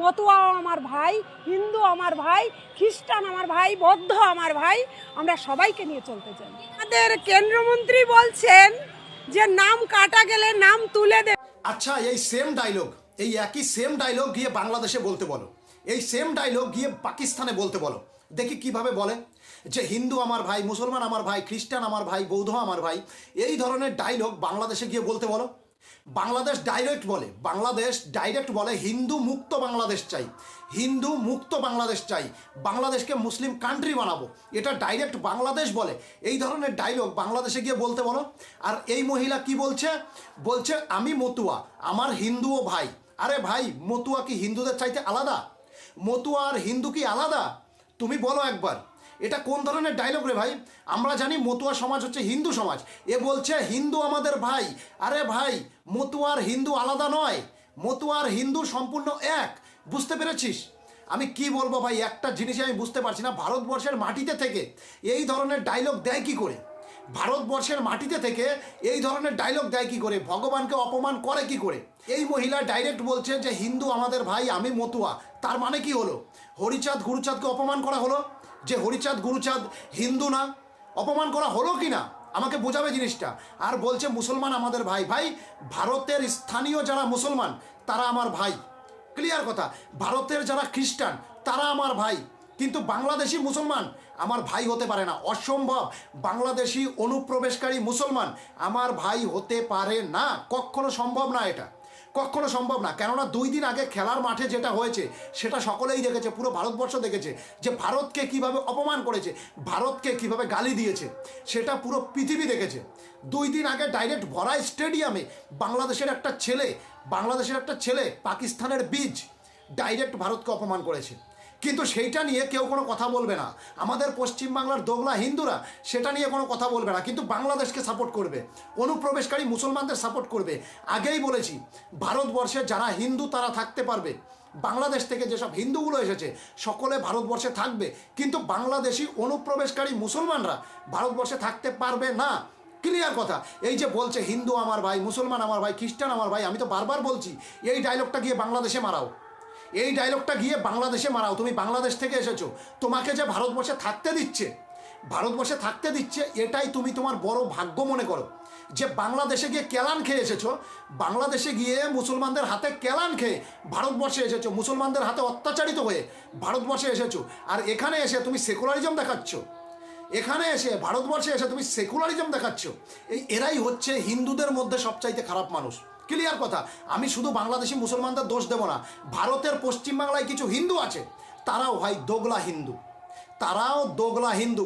মতুয়াও আমার ভাই, হিন্দু আমার ভাই, খ্রিস্টান আমার ভাই, বৌদ্ধ আমার ভাই, আমরা সবাইকে নিয়ে চলতে চাই। আমাদের কেন্দ্রমন্ত্রী বলছেন যে নাম কাটা গেলে নাম তুলে দে। আচ্ছা এই সেম ডায়লগ এই একই সেম ডায়লগ গিয়ে বাংলাদেশে বলতে বলো। এই সেম ডায়লগ গিয়ে পাকিস্তানে বলতে বলো। দেখি কীভাবে বলে। যে হিন্দু আমার ভাই, মুসলমান আমার ভাই, খ্রিস্টান আমার ভাই, বৌদ্ধ আমার ভাই, এই ধরনের ডায়লগ বাংলাদেশে গিয়ে বলতে বলো। বাংলাদেশ ডাইরেক্ট বলে, বাংলাদেশ ডাইরেক্ট বলে হিন্দু মুক্ত বাংলাদেশ চাই। হিন্দু মুক্ত বাংলাদেশ চাই। বাংলাদেশকে মুসলিম কান্ট্রি বানাবো। এটা ডাইরেক্ট বাংলাদেশ বলে। এই ধরনের ডায়লগ বাংলাদেশে গিয়ে বলতে বলো। আর এই মহিলা কি বলছে? বলছে, আমি মতুয়া, আমার হিন্দুও ভাই। আরে ভাই, মতুয়া কি হিন্দুদের চাইতে আলাদা? মতুয়া আর হিন্দু কি আলাদা? তুমি বলো একবার। এটা কোন ধরনের ডায়লগ রে ভাই? আমরা জানি মতুয়া সমাজ হচ্ছে হিন্দু সমাজ। এ বলছে, হিন্দু আমাদের ভাই। আরে ভাই মতুয়ার হিন্দু আলাদা নয়। মতুয়ার হিন্দু সম্পূর্ণ এক। বুঝতে পেরেছিস? আমি কি বলব ভাই, একটা জিনিস আমি বুঝতে পারছি না। ভারতবর্ষের মাটিতে থেকে এই ধরনের ডায়লগ দেয় কি করে? ভারতবর্ষের মাটিতে থেকে এই ধরনের ডায়লগ দেয় কি করে? ভগবানকে অপমান করে কি করে? এই মহিলা ডাইরেক্ট বলছে যে, হিন্দু আমাদের ভাই, আমি মতুয়া। তার মানে কি হলো? হরিচাঁদ, গুরুচাঁদকে অপমান করা হলো? যে হরিচাঁদ, গুরুচাঁদ হিন্দু না, অপমান করা হলো কি না? আমাকে বোঝাবে জিনিসটা। আর বলছে মুসলমান আমাদের ভাই। ভাই, ভারতের স্থানীয় যারা মুসলমান, তারা আমার ভাই। ক্লিয়ার কথা? ভারতের যারা খ্রিস্টান, তারা আমার ভাই। কিন্তু বাংলাদেশি মুসলমান আমার ভাই হতে পারে না। অসম্ভব। বাংলাদেশি অনুপ্রবেশকারী মুসলমান আমার ভাই হতে পারে না। কখনো সম্ভব না এটা। কখনো সম্ভব না। কেননা দুই দিন আগে খেলার মাঠে যেটা হয়েছে, সেটা সকলেই দেখেছে, পুরো ভারতবর্ষ দেখেছে, যে ভারতকে কীভাবে অপমান করেছে, ভারতকে কীভাবে গালি দিয়েছে, সেটা পুরো পৃথিবী দেখেছে। দুই দিন আগে ডাইরেক্ট ভরা স্টেডিয়ামে বাংলাদেশের একটা ছেলে, বাংলাদেশের একটা ছেলে, পাকিস্তানের বীজ ডাইরেক্ট ভারতকে অপমান করেছে। কিন্তু সেইটা নিয়ে কেউ কোনো কথা বলবে না। আমাদের পশ্চিমবাংলার দোগলা হিন্দুরা সেটা নিয়ে কোনো কথা বলবে না, কিন্তু বাংলাদেশকে সাপোর্ট করবে। অনুপ্রবেশকারী মুসলমানদের সাপোর্ট করবে। আগেই বলেছি, ভারতবর্ষে যারা হিন্দু তারা থাকতে পারবে। বাংলাদেশ থেকে যেসব হিন্দুগুলো এসেছে, সকলে ভারতবর্ষে থাকবে। কিন্তু বাংলাদেশি অনুপ্রবেশকারী মুসলমানরা ভারতবর্ষে থাকতে পারবে না। ক্লিয়ার কথা। এই যে বলছে, হিন্দু আমার ভাই, মুসলমান আমার ভাই, খ্রিস্টান আমার ভাই, আমি তো বারবার বলছি, এই ডায়লগটা গিয়ে বাংলাদেশে মারাও। এই ডায়লগটা গিয়ে বাংলাদেশে মারাও। তুমি বাংলাদেশ থেকে এসেছ। তোমাকে যে ভারতবর্ষে থাকতে দিচ্ছে, ভারতবর্ষে থাকতে দিচ্ছে, এটাই তুমি তোমার বড় ভাগ্য মনে করো। যে বাংলাদেশে গিয়ে কেলান খেয়ে এসেছ, বাংলাদেশে গিয়ে মুসলমানদের হাতে কেলান খেয়ে ভারতবর্ষে এসেছ, মুসলমানদের হাতে অত্যাচারিত হয়ে ভারতবর্ষে এসেছ। আর এখানে এসে তুমি সেকুলারিজম দেখাচ্ছ। এখানে এসে ভারতবর্ষে এসে তুমি সেকুলারিজম দেখাচ্ছ। এই এরাই হচ্ছে হিন্দুদের মধ্যে সবচাইতে খারাপ মানুষ। ক্লিয়ার কথা। আমি শুধু বাংলাদেশি মুসলমানদের দোষ দেব না, ভারতের পশ্চিমবাংলায় কিছু হিন্দু আছে, তারাও হয় দোগলা হিন্দু। তারাও দোগলা হিন্দু।